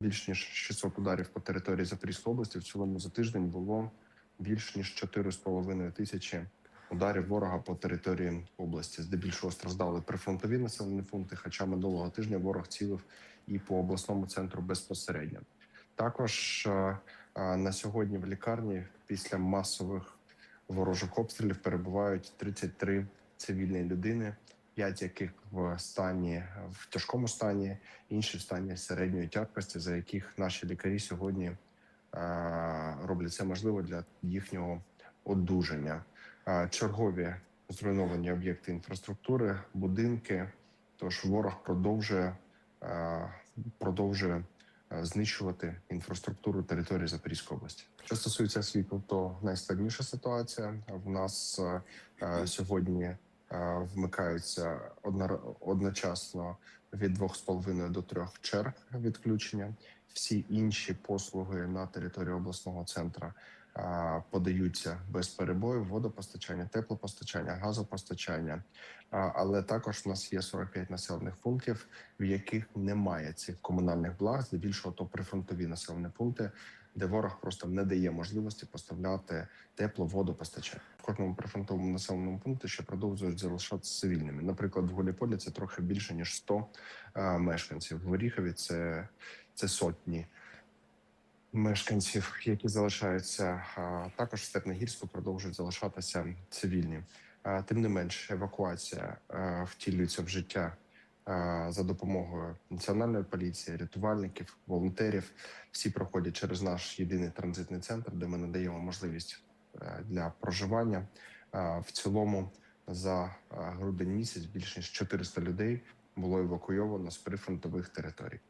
більш ніж 600 ударів по території Запорізької області. В цілому за тиждень було більш ніж 4,5 тисячі ударів ворога по території області. Здебільшого страждали прифронтові населені пункти. Хоча минулого тижня ворог цілив і по обласному центру безпосередньо. Також е, е, на сьогодні в лікарні після масових ворожих обстрілів перебувають 33 цивільні людини, п'ять яких в стані в тяжкому стані, інші в стані середньої тяжкості, за яких наші лікарі сьогодні е, роблять все можливе для їхнього одужання. Е, Чергові зруйновані об'єкти інфраструктури, будинки. Тож ворог продовжує е, продовжує знищувати інфраструктуру території Запорізької області. Що стосується світу, то найскладніша ситуація. В нас сьогодні вмикаються одна, одночасно від 2,5 до 3 черг відключення. Всі інші послуги на території обласного центру е, подаються без перебою: водопостачання, теплопостачання, газопостачання. Але також в нас є 45 населених пунктів, в яких немає цих комунальних благ, здебільшого то прифронтові населені пункти, де ворог просто не дає можливості поставляти тепло, водопостачання. Кожному прифронтовому населеному пункті ще продовжують залишатися цивільними. Наприклад, в Голіполі це трохи більше ніж 100 е, мешканців. В Оріхові це, це сотні. Мешканців, які залишаються також в Степногірську, продовжують залишатися цивільні. А, Тим не менш, евакуація а, втілюється в життя за допомогою національної поліції, рятувальників, волонтерів. Всі проходять через наш єдиний транзитний центр, де ми надаємо можливість е, для проживання. В цілому за грудень місяць більше ніж 400 людей було евакуйовано з прифронтових територій.